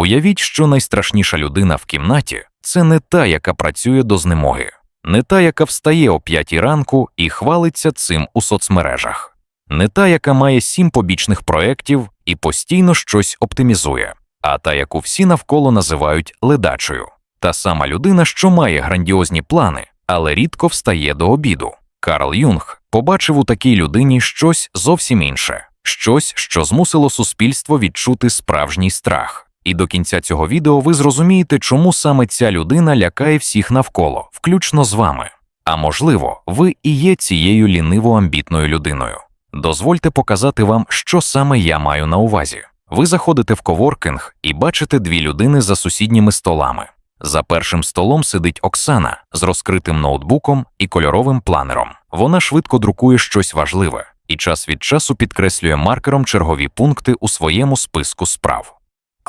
Уявіть, що найстрашніша людина в кімнаті це не та, яка працює до знемоги, не та, яка встає о п'ятій ранку і хвалиться цим у соцмережах, не та, яка має сім побічних проєктів і постійно щось оптимізує, а та, яку всі навколо називають ледачою, та сама людина, що має грандіозні плани, але рідко встає до обіду. Карл Юнг побачив у такій людині щось зовсім інше, щось, що змусило суспільство відчути справжній страх. І до кінця цього відео ви зрозумієте, чому саме ця людина лякає всіх навколо, включно з вами. А можливо, ви і є цією ліниво амбітною людиною. Дозвольте показати вам, що саме я маю на увазі. Ви заходите в коворкінг і бачите дві людини за сусідніми столами. За першим столом сидить Оксана з розкритим ноутбуком і кольоровим планером. Вона швидко друкує щось важливе і час від часу підкреслює маркером чергові пункти у своєму списку справ.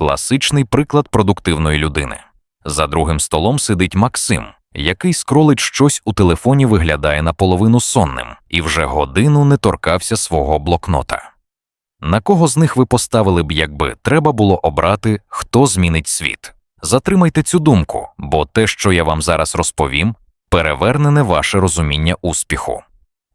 Класичний приклад продуктивної людини. За другим столом сидить Максим, який скролить щось у телефоні, виглядає наполовину сонним і вже годину не торкався свого блокнота. На кого з них ви поставили б, якби треба було обрати, хто змінить світ? Затримайте цю думку, бо те, що я вам зараз розповім, перевернене ваше розуміння успіху.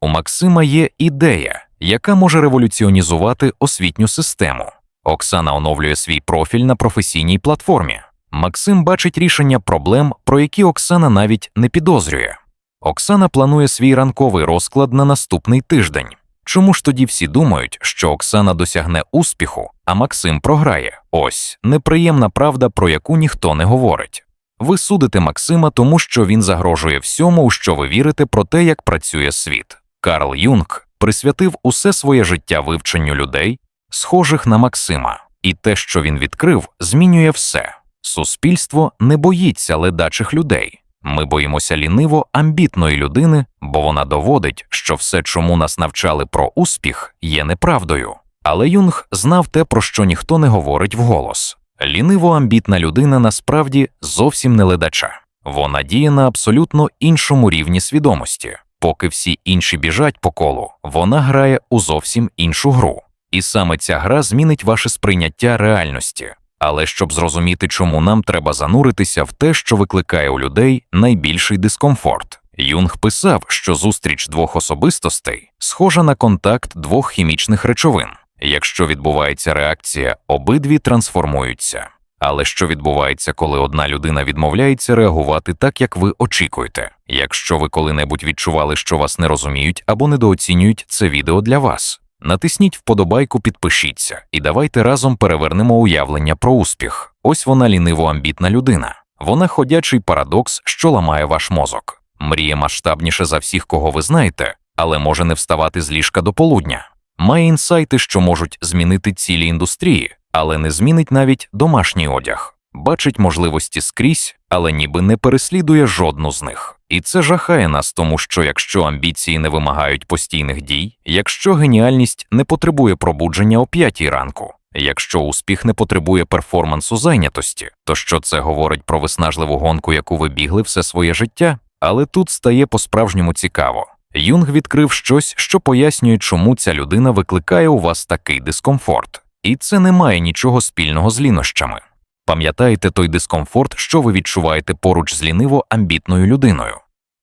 У Максима є ідея, яка може революціонізувати освітню систему. Оксана оновлює свій профіль на професійній платформі. Максим бачить рішення проблем, про які Оксана навіть не підозрює. Оксана планує свій ранковий розклад на наступний тиждень. Чому ж тоді всі думають, що Оксана досягне успіху, а Максим програє? Ось неприємна правда, про яку ніхто не говорить. Ви судите Максима, тому що він загрожує всьому, у що ви вірите про те, як працює світ. Карл Юнг присвятив усе своє життя вивченню людей, схожих на Максима, і те, що він відкрив, змінює все. Суспільство не боїться ледачих людей. Ми боїмося ліниво амбітної людини, бо вона доводить, що все, чому нас навчали про успіх, є неправдою. Але Юнг знав те, про що ніхто не говорить вголос. Ліниво амбітна людина насправді зовсім не ледача. Вона діє на абсолютно іншому рівні свідомості. Поки всі інші біжать по колу, вона грає у зовсім іншу гру. І саме ця гра змінить ваше сприйняття реальності. Але щоб зрозуміти, чому нам треба зануритися в те, що викликає у людей найбільший дискомфорт. Юнг писав, що зустріч двох особистостей схожа на контакт двох хімічних речовин. Якщо відбувається реакція, обидві трансформуються. Але що відбувається, коли одна людина відмовляється реагувати так, як ви очікуєте? Якщо ви коли-небудь відчували, що вас не розуміють або недооцінюють це відео для вас. Натисніть вподобайку, підпишіться, і давайте разом перевернемо уявлення про успіх. Ось вона ліниво амбітна людина. Вона ходячий парадокс, що ламає ваш мозок. Мріє масштабніше за всіх, кого ви знаєте, але може не вставати з ліжка до полудня. Має інсайти, що можуть змінити цілі індустрії, але не змінить навіть домашній одяг. Бачить можливості скрізь, але ніби не переслідує жодну з них. І це жахає нас, тому що якщо амбіції не вимагають постійних дій, якщо геніальність не потребує пробудження о п'ятій ранку, якщо успіх не потребує перформансу зайнятості, то що це говорить про виснажливу гонку, яку ви бігли все своє життя? Але тут стає по-справжньому цікаво. Юнг відкрив щось, що пояснює, чому ця людина викликає у вас такий дискомфорт, і це не має нічого спільного з лінощами. Пам'ятаєте той дискомфорт, що ви відчуваєте поруч з ліниво амбітною людиною?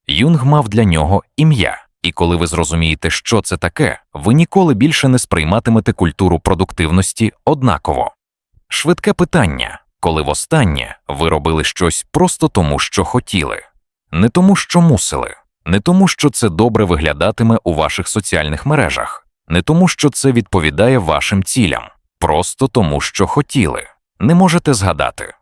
Юнг мав для нього ім'я, і коли ви зрозумієте, що це таке, ви ніколи більше не сприйматимете культуру продуктивності однаково. Швидке питання. Коли востаннє ви робили щось просто тому, що хотіли, не тому, що мусили, не тому, що це добре виглядатиме у ваших соціальних мережах, не тому, що це відповідає вашим цілям, просто тому, що хотіли не можете згадати.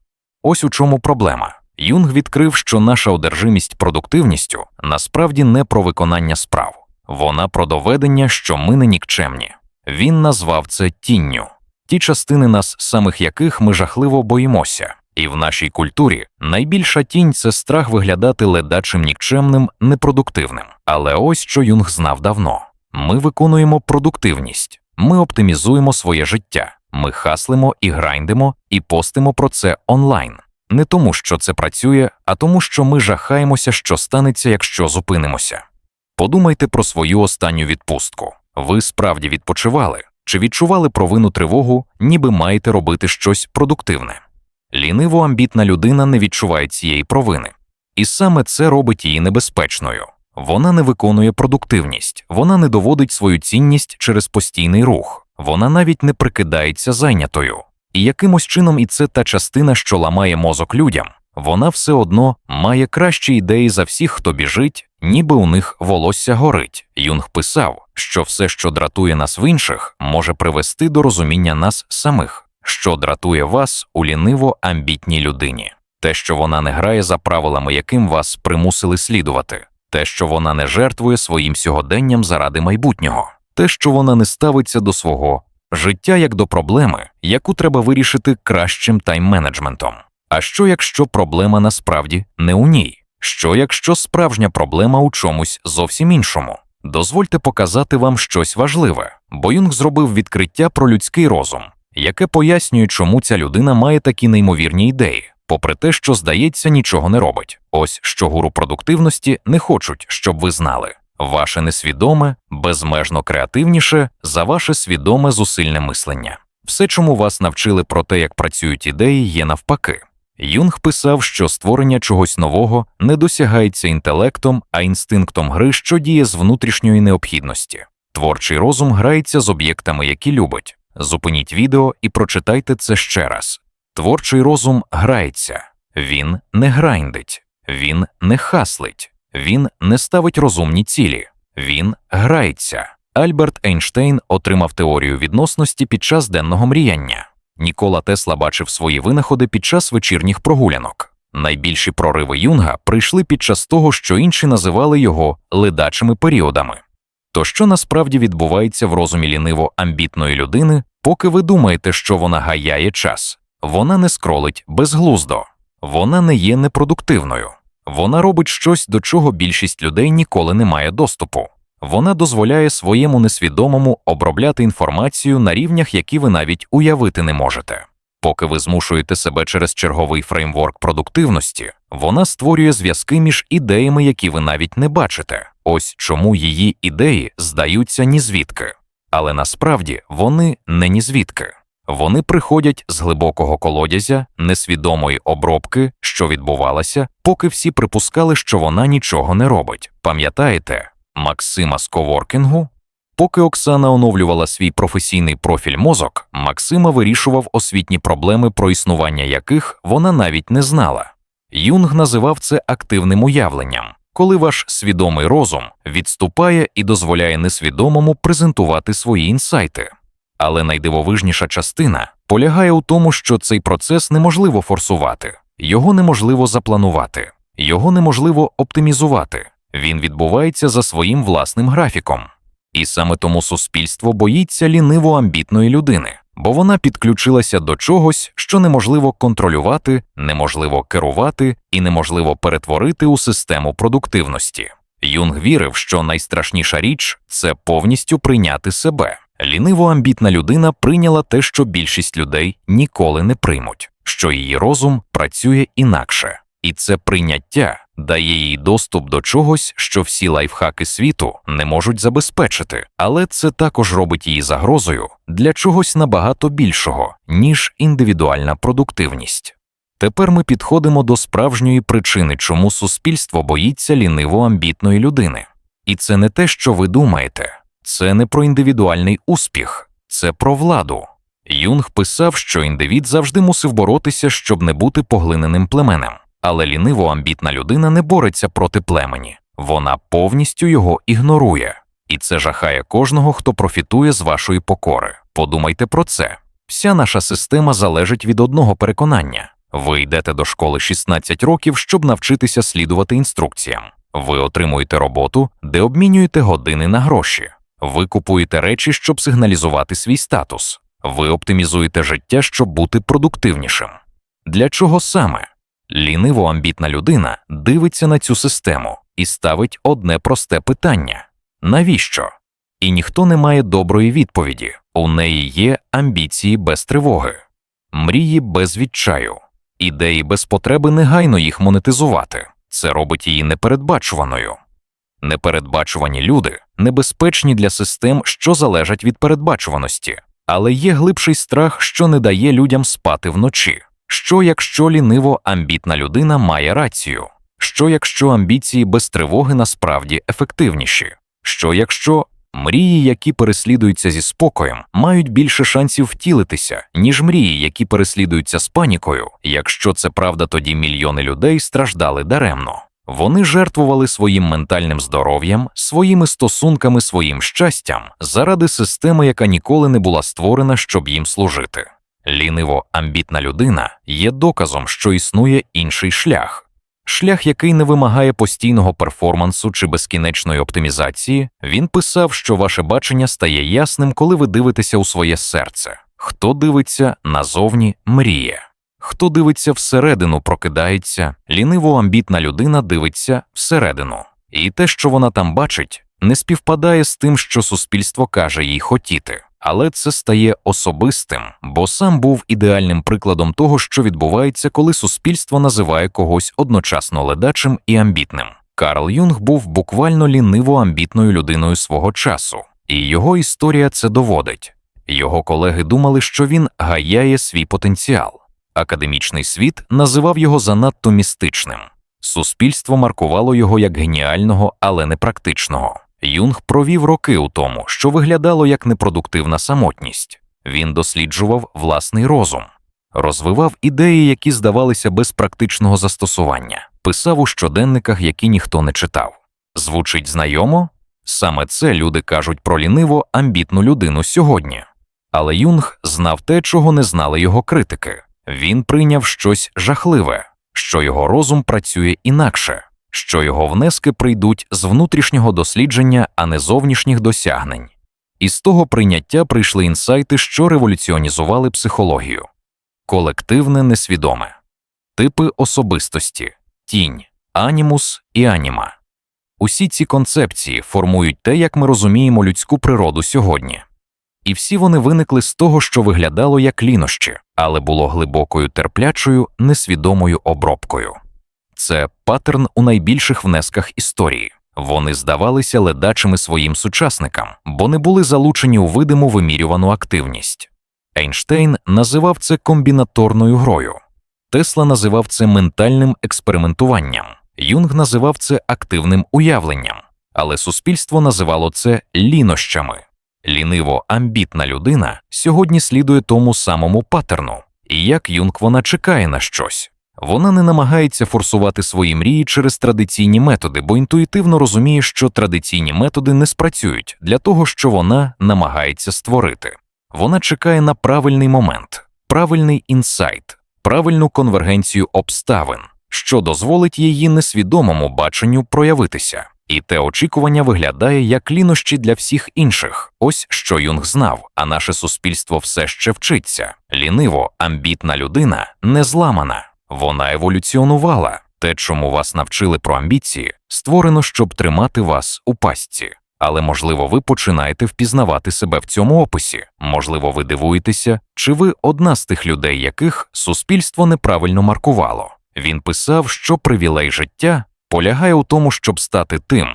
Ось у чому проблема. Юнг відкрив, що наша одержимість продуктивністю насправді не про виконання справ, вона про доведення, що ми не нікчемні. Він назвав це тінню, ті частини нас, самих яких ми жахливо боїмося, і в нашій культурі найбільша тінь це страх виглядати ледачим нікчемним, непродуктивним. Але ось що Юнг знав давно: ми виконуємо продуктивність, ми оптимізуємо своє життя. Ми хаслимо і грайндимо і постимо про це онлайн. Не тому, що це працює, а тому, що ми жахаємося, що станеться, якщо зупинимося. Подумайте про свою останню відпустку. Ви справді відпочивали чи відчували провину тривогу, ніби маєте робити щось продуктивне. Ліниво амбітна людина не відчуває цієї провини. І саме це робить її небезпечною. Вона не виконує продуктивність, вона не доводить свою цінність через постійний рух, вона навіть не прикидається зайнятою. І якимось чином і це та частина, що ламає мозок людям, вона все одно має кращі ідеї за всіх, хто біжить, ніби у них волосся горить. Юнг писав, що все, що дратує нас в інших, може привести до розуміння нас самих, що дратує вас у ліниво амбітній людині, те, що вона не грає за правилами, яким вас примусили слідувати, те, що вона не жертвує своїм сьогоденням заради майбутнього, те, що вона не ставиться до свого життя як до проблеми, яку треба вирішити кращим тайм-менеджментом. А що якщо проблема насправді не у ній? Що якщо справжня проблема у чомусь зовсім іншому? Дозвольте показати вам щось важливе, бо Юнг зробив відкриття про людський розум, яке пояснює, чому ця людина має такі неймовірні ідеї, попри те, що здається, нічого не робить. Ось що гуру продуктивності не хочуть, щоб ви знали. Ваше несвідоме безмежно креативніше за ваше свідоме зусильне мислення. Все, чому вас навчили про те, як працюють ідеї, є навпаки. Юнг писав, що створення чогось нового не досягається інтелектом, а інстинктом гри, що діє з внутрішньої необхідності. Творчий розум грається з об'єктами, які любить. Зупиніть відео і прочитайте це ще раз. Творчий розум грається, він не грайндить, він не хаслить, він не ставить розумні цілі, він грається. Альберт Ейнштейн отримав теорію відносності під час денного мріяння. Нікола Тесла бачив свої винаходи під час вечірніх прогулянок. Найбільші прориви Юнга прийшли під час того, що інші називали його ледачими періодами. То що насправді відбувається в розумі ліниво амбітної людини, поки ви думаєте, що вона гаяє час? Вона не скролить безглуздо, вона не є непродуктивною, вона робить щось, до чого більшість людей ніколи не має доступу. Вона дозволяє своєму несвідомому обробляти інформацію на рівнях, які ви навіть уявити не можете. Поки ви змушуєте себе через черговий фреймворк продуктивності, вона створює зв'язки між ідеями, які ви навіть не бачите. Ось чому її ідеї здаються нізвідки. Але насправді вони не нізвідки. Вони приходять з глибокого колодязя несвідомої обробки, що відбувалася, поки всі припускали, що вона нічого не робить. Пам'ятаєте, Максима з коворкінгу? Поки Оксана оновлювала свій професійний профіль мозок, Максима вирішував освітні проблеми, про існування яких вона навіть не знала. Юнг називав це активним уявленням, коли ваш свідомий розум відступає і дозволяє несвідомому презентувати свої інсайти. Але найдивовижніша частина полягає у тому, що цей процес неможливо форсувати, його неможливо запланувати, його неможливо оптимізувати. Він відбувається за своїм власним графіком. І саме тому суспільство боїться ліниво амбітної людини, бо вона підключилася до чогось, що неможливо контролювати, неможливо керувати і неможливо перетворити у систему продуктивності. Юнг вірив, що найстрашніша річ це повністю прийняти себе. Ліниво амбітна людина прийняла те, що більшість людей ніколи не приймуть, що її розум працює інакше, і це прийняття дає їй доступ до чогось, що всі лайфхаки світу не можуть забезпечити, але це також робить її загрозою для чогось набагато більшого, ніж індивідуальна продуктивність. Тепер ми підходимо до справжньої причини, чому суспільство боїться ліниво амбітної людини. І це не те, що ви думаєте, це не про індивідуальний успіх, це про владу. Юнг писав, що індивід завжди мусив боротися, щоб не бути поглиненим племенем. Але ліниво амбітна людина не бореться проти племені, вона повністю його ігнорує, і це жахає кожного, хто профітує з вашої покори. Подумайте про це. Вся наша система залежить від одного переконання. Ви йдете до школи 16 років, щоб навчитися слідувати інструкціям. Ви отримуєте роботу, де обмінюєте години на гроші. Ви купуєте речі, щоб сигналізувати свій статус. Ви оптимізуєте життя, щоб бути продуктивнішим. Для чого саме? Ліниво амбітна людина дивиться на цю систему і ставить одне просте питання навіщо? І ніхто не має доброї відповіді. У неї є амбіції без тривоги, мрії без відчаю, ідеї без потреби негайно їх монетизувати. Це робить її непередбачуваною. Непередбачувані люди небезпечні для систем, що залежать від передбачуваності, але є глибший страх, що не дає людям спати вночі Що якщо ліниво амбітна людина має рацію? Що якщо амбіції без тривоги насправді ефективніші? Що якщо мрії, які переслідуються зі спокоєм, мають більше шансів втілитися, ніж мрії, які переслідуються з панікою? Якщо це правда, тоді мільйони людей страждали даремно. Вони жертвували своїм ментальним здоров'ям, своїми стосунками, своїм щастям заради системи, яка ніколи не була створена, щоб їм служити. Ліниво амбітна людина є доказом, що існує інший шлях. Шлях, який не вимагає постійного перформансу чи безкінечної оптимізації, він писав, що ваше бачення стає ясним, коли ви дивитеся у своє серце. Хто дивиться назовні, мріє. Хто дивиться всередину, прокидається, ліниво амбітна людина дивиться всередину. І те, що вона там бачить, не співпадає з тим, що суспільство каже їй хотіти. Але це стає особистим, бо сам був ідеальним прикладом того, що відбувається, коли суспільство називає когось одночасно ледачим і амбітним. Карл Юнг був буквально ліниво амбітною людиною свого часу, і його історія це доводить. Його колеги думали, що він гаяє свій потенціал. Академічний світ називав його занадто містичним. Суспільство маркувало його як геніального, але не практичного. Юнг провів роки у тому, що виглядало як непродуктивна самотність. Він досліджував власний розум, розвивав ідеї, які здавалися без практичного застосування, писав у щоденниках, які ніхто не читав. Звучить знайомо? Саме це люди кажуть про ліниво амбітну людину сьогодні. Але Юнг знав те, чого не знали його критики. Він прийняв щось жахливе, що його розум працює інакше, що його внески прийдуть з внутрішнього дослідження, а не зовнішніх досягнень. І з того прийняття прийшли інсайти, що революціонізували психологію, колективне несвідоме, типи особистості, тінь, анімус і аніма. Усі ці концепції формують те, як ми розуміємо людську природу сьогодні. І всі вони виникли з того, що виглядало як лінощі, але було глибокою терплячою, несвідомою обробкою. Це паттерн у найбільших внесках історії. Вони здавалися ледачими своїм сучасникам, бо не були залучені у видиму вимірювану активність. Ейнштейн називав це комбінаторною грою, Тесла називав це ментальним експериментуванням, Юнг називав це активним уявленням, але суспільство називало це лінощами. Ліниво амбітна людина сьогодні слідує тому самому паттерну, і як Юнг вона чекає на щось. Вона не намагається форсувати свої мрії через традиційні методи, бо інтуїтивно розуміє, що традиційні методи не спрацюють для того, що вона намагається створити. Вона чекає на правильний момент, правильний інсайт, правильну конвергенцію обставин, що дозволить її несвідомому баченню проявитися. І те очікування виглядає як лінощі для всіх інших. Ось що Юнг знав, а наше суспільство все ще вчиться. Ліниво, амбітна людина не зламана. Вона еволюціонувала. Те, чому вас навчили про амбіції, створено, щоб тримати вас у пастці. Але, можливо, ви починаєте впізнавати себе в цьому описі. Можливо, ви дивуєтеся, чи ви одна з тих людей, яких суспільство неправильно маркувало. Він писав, що привілей життя полягає у тому, щоб стати тим,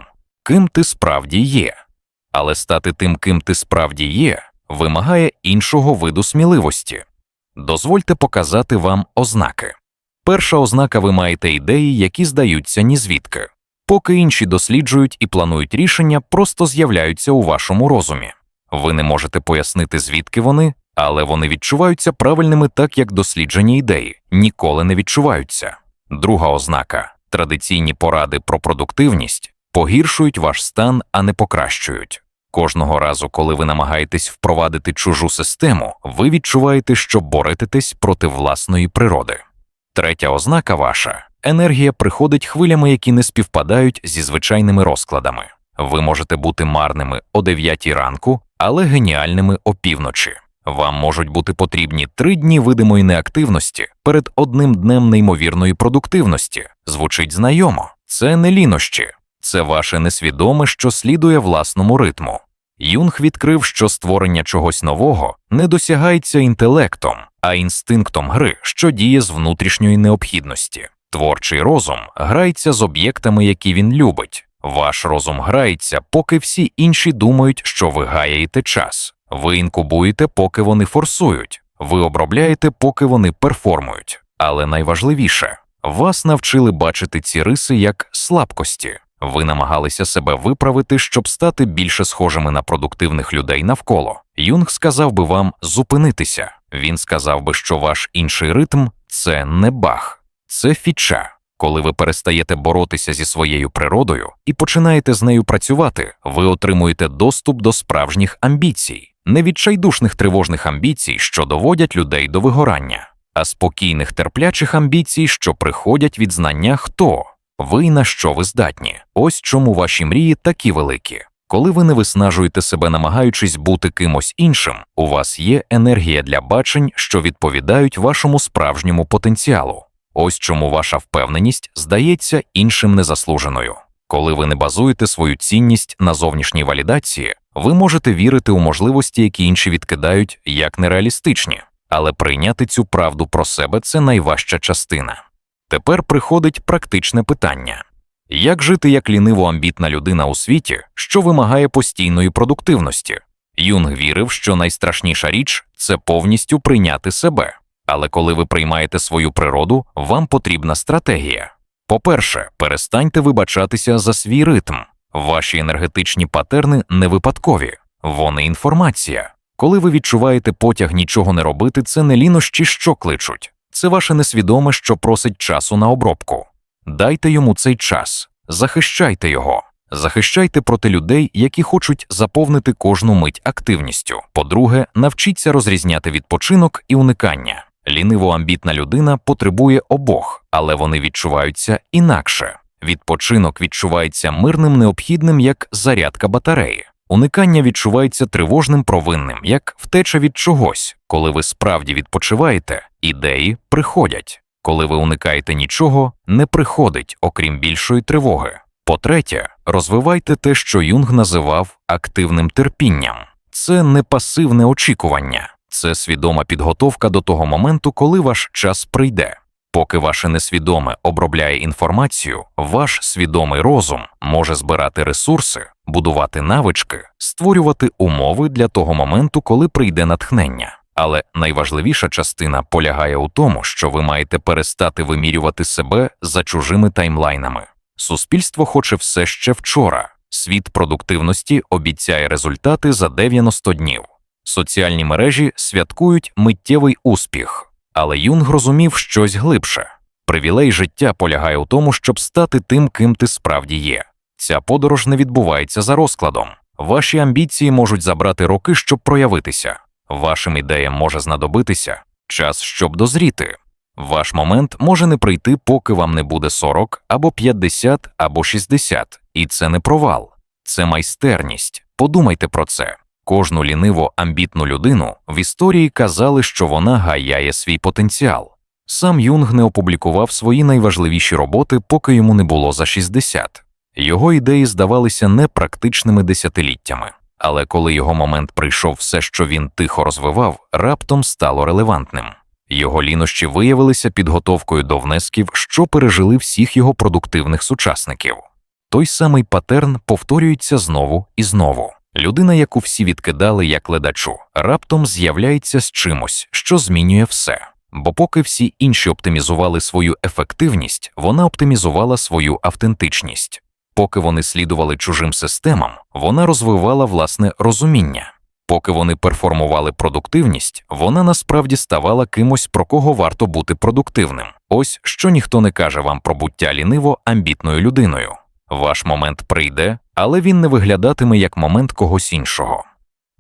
ким ти справді є. Але стати тим, ким ти справді є, вимагає іншого виду сміливості. Дозвольте показати вам ознаки. Перша ознака ви маєте ідеї, які здаються нізвідки, поки інші досліджують і планують рішення, просто з'являються у вашому розумі. Ви не можете пояснити, звідки вони, але вони відчуваються правильними так, як досліджені ідеї, ніколи не відчуваються. Друга ознака традиційні поради про продуктивність погіршують ваш стан, а не покращують. Кожного разу, коли ви намагаєтесь впровадити чужу систему, ви відчуваєте, що боретесь проти власної природи. Третя ознака ваша енергія приходить хвилями, які не співпадають зі звичайними розкладами. Ви можете бути марними о 9 ранку, але геніальними опівночі. Вам можуть бути потрібні три дні видимої неактивності перед одним днем неймовірної продуктивності. Звучить знайомо, це не лінощі, це ваше несвідоме, що слідує власному ритму. Юнг відкрив, що створення чогось нового не досягається інтелектом, а інстинктом гри, що діє з внутрішньої необхідності. Творчий розум грається з об'єктами, які він любить. Ваш розум грається, поки всі інші думають, що ви гаяєте час. Ви інкубуєте, поки вони форсують, ви обробляєте, поки вони перформують. Але найважливіше, вас навчили бачити ці риси як слабкості. Ви намагалися себе виправити, щоб стати більше схожими на продуктивних людей навколо. Юнг сказав би вам зупинитися. Він сказав би, що ваш інший ритм це не баг, це фіча. Коли ви перестаєте боротися зі своєю природою і починаєте з нею працювати, ви отримуєте доступ до справжніх амбіцій, не відчайдушних тривожних амбіцій, що доводять людей до вигорання, а спокійних терплячих амбіцій, що приходять від знання хто ви на що ви здатні. Ось чому ваші мрії такі великі. Коли ви не виснажуєте себе, намагаючись бути кимось іншим, у вас є енергія для бачень, що відповідають вашому справжньому потенціалу. Ось чому ваша впевненість здається іншим незаслуженою. Коли ви не базуєте свою цінність на зовнішній валідації, ви можете вірити у можливості, які інші відкидають як нереалістичні, але прийняти цю правду про себе це найважча частина. Тепер приходить практичне питання як жити як ліниво амбітна людина у світі, що вимагає постійної продуктивності? Юнг вірив, що найстрашніша річ це повністю прийняти себе. Але коли ви приймаєте свою природу, вам потрібна стратегія. По-перше, перестаньте вибачатися за свій ритм. Ваші енергетичні патерни не випадкові, вони інформація. Коли ви відчуваєте потяг нічого не робити, це не лінощі, що кличуть, це ваше несвідоме, що просить часу на обробку. Дайте йому цей час, захищайте його, захищайте проти людей, які хочуть заповнити кожну мить активністю. По-друге, навчіться розрізняти відпочинок і уникання. Ліниво амбітна людина потребує обох, але вони відчуваються інакше. Відпочинок відчувається мирним необхідним як зарядка батареї. Уникання відчувається тривожним провинним, як втеча від чогось. Коли ви справді відпочиваєте, ідеї приходять. Коли ви уникаєте нічого, не приходить, окрім більшої тривоги. По-третє, розвивайте те, що Юнг називав активним терпінням. Це не пасивне очікування, це свідома підготовка до того моменту, коли ваш час прийде. Поки ваше несвідоме обробляє інформацію, ваш свідомий розум може збирати ресурси, будувати навички, створювати умови для того моменту, коли прийде натхнення. Але найважливіша частина полягає у тому, що ви маєте перестати вимірювати себе за чужими таймлайнами. Суспільство хоче все ще вчора. Світ продуктивності обіцяє результати за 90 днів. Соціальні мережі святкують миттєвий успіх, але Юнг розумів щось глибше. Привілей життя полягає у тому, щоб стати тим, ким ти справді є. Ця подорож не відбувається за розкладом. Ваші амбіції можуть забрати роки, щоб проявитися. Вашим ідеям може знадобитися час, щоб дозріти. Ваш момент може не прийти, поки вам не буде 40 або 50 або 60. І це не провал, це майстерність. Подумайте про це. Кожну ліниво амбітну людину в історії казали, що вона гаяє свій потенціал. Сам Юнг не опублікував свої найважливіші роботи, поки йому не було за 60. Його ідеї здавалися непрактичними десятиліттями, але коли його момент прийшов, все, що він тихо розвивав, раптом стало релевантним. Його лінощі виявилися підготовкою до внесків, що пережили всіх його продуктивних сучасників. Той самий патерн повторюється знову і знову. Людина, яку всі відкидали як ледачу, раптом з'являється з чимось, що змінює все. Бо поки всі інші оптимізували свою ефективність, вона оптимізувала свою автентичність. Поки вони слідували чужим системам, вона розвивала власне розуміння. Поки вони перформували продуктивність, вона насправді ставала кимось, про кого варто бути продуктивним. Ось що ніхто не каже вам про буття ліниво амбітною людиною. Ваш момент прийде, але він не виглядатиме як момент когось іншого.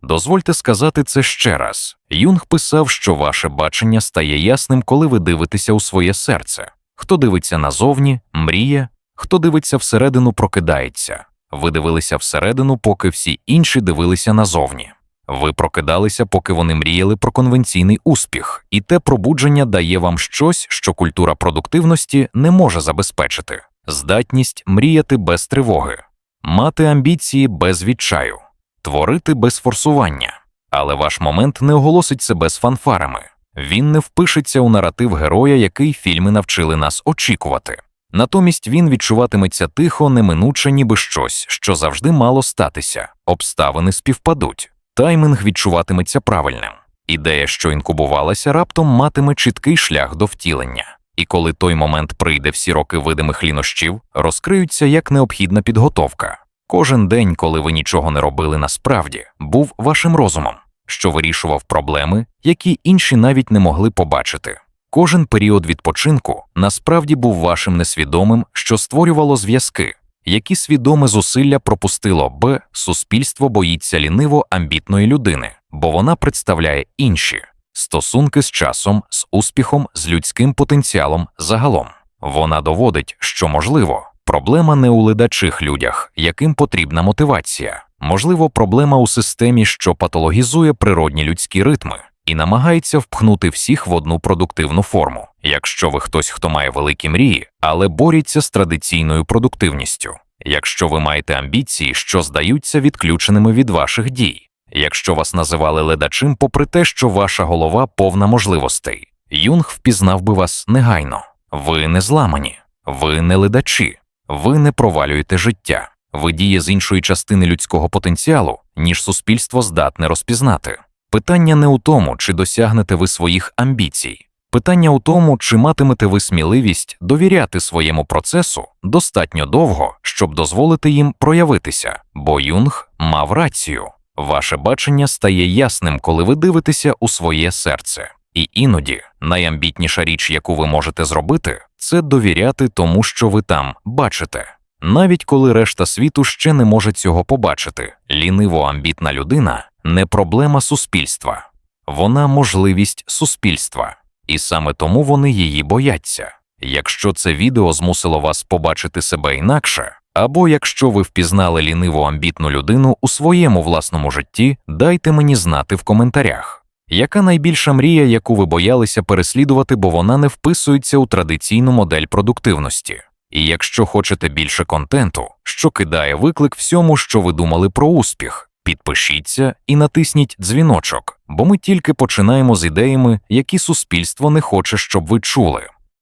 Дозвольте сказати це ще раз. Юнг писав, що ваше бачення стає ясним, коли ви дивитеся у своє серце. Хто дивиться назовні, мріє, хто дивиться всередину, прокидається. Ви дивилися всередину, поки всі інші дивилися назовні. Ви прокидалися, поки вони мріяли про конвенційний успіх, і те пробудження дає вам щось, що культура продуктивності не може забезпечити здатність мріяти без тривоги, мати амбіції без відчаю, творити без форсування. Але ваш момент не оголосить себе з фанфарами, він не впишеться у наратив героя, який фільми навчили нас очікувати. Натомість він відчуватиметься тихо, неминуче, ніби щось, що завжди мало статися, обставини співпадуть, тайминг відчуватиметься правильним. Ідея, що інкубувалася, раптом матиме чіткий шлях до втілення. І коли той момент прийде, всі роки видимих лінощів розкриються як необхідна підготовка. Кожен день, коли ви нічого не робили насправді, був вашим розумом, що вирішував проблеми, які інші навіть не могли побачити. Кожен період відпочинку насправді був вашим несвідомим, що створювало зв'язки, які свідоме зусилля пропустило б суспільство боїться ліниво амбітної людини, бо вона представляє інші стосунки з часом, з успіхом, з людським потенціалом загалом. Вона доводить, що можливо, проблема не у ледачих людях, яким потрібна мотивація. Можливо, проблема у системі, що патологізує природні людські ритми і намагається впхнути всіх в одну продуктивну форму. Якщо ви хтось, хто має великі мрії, але борються з традиційною продуктивністю. Якщо ви маєте амбіції, що здаються відключеними від ваших дій, якщо вас називали ледачим, попри те, що ваша голова повна можливостей, Юнг впізнав би вас негайно. Ви не зламані, ви не ледачі, ви не провалюєте життя, ви діє з іншої частини людського потенціалу, ніж суспільство здатне розпізнати. Питання не у тому, чи досягнете ви своїх амбіцій. Питання у тому, чи матимете ви сміливість довіряти своєму процесу достатньо довго, щоб дозволити їм проявитися, бо Юнг мав рацію. Ваше бачення стає ясним, коли ви дивитеся у своє серце. І іноді найамбітніша річ, яку ви можете зробити, це довіряти тому, що ви там бачите. Навіть коли решта світу ще не може цього побачити, ліниво амбітна людина не проблема суспільства, вона можливість суспільства, і саме тому вони її бояться. Якщо це відео змусило вас побачити себе інакше, або якщо ви впізнали ліниву амбітну людину у своєму власному житті, дайте мені знати в коментарях. Яка найбільша мрія, яку ви боялися переслідувати, бо вона не вписується у традиційну модель продуктивності? І якщо хочете більше контенту, що кидає виклик всьому, що ви думали про успіх, підпишіться і натисніть дзвіночок, бо ми тільки починаємо з ідеями, які суспільство не хоче, щоб ви чули.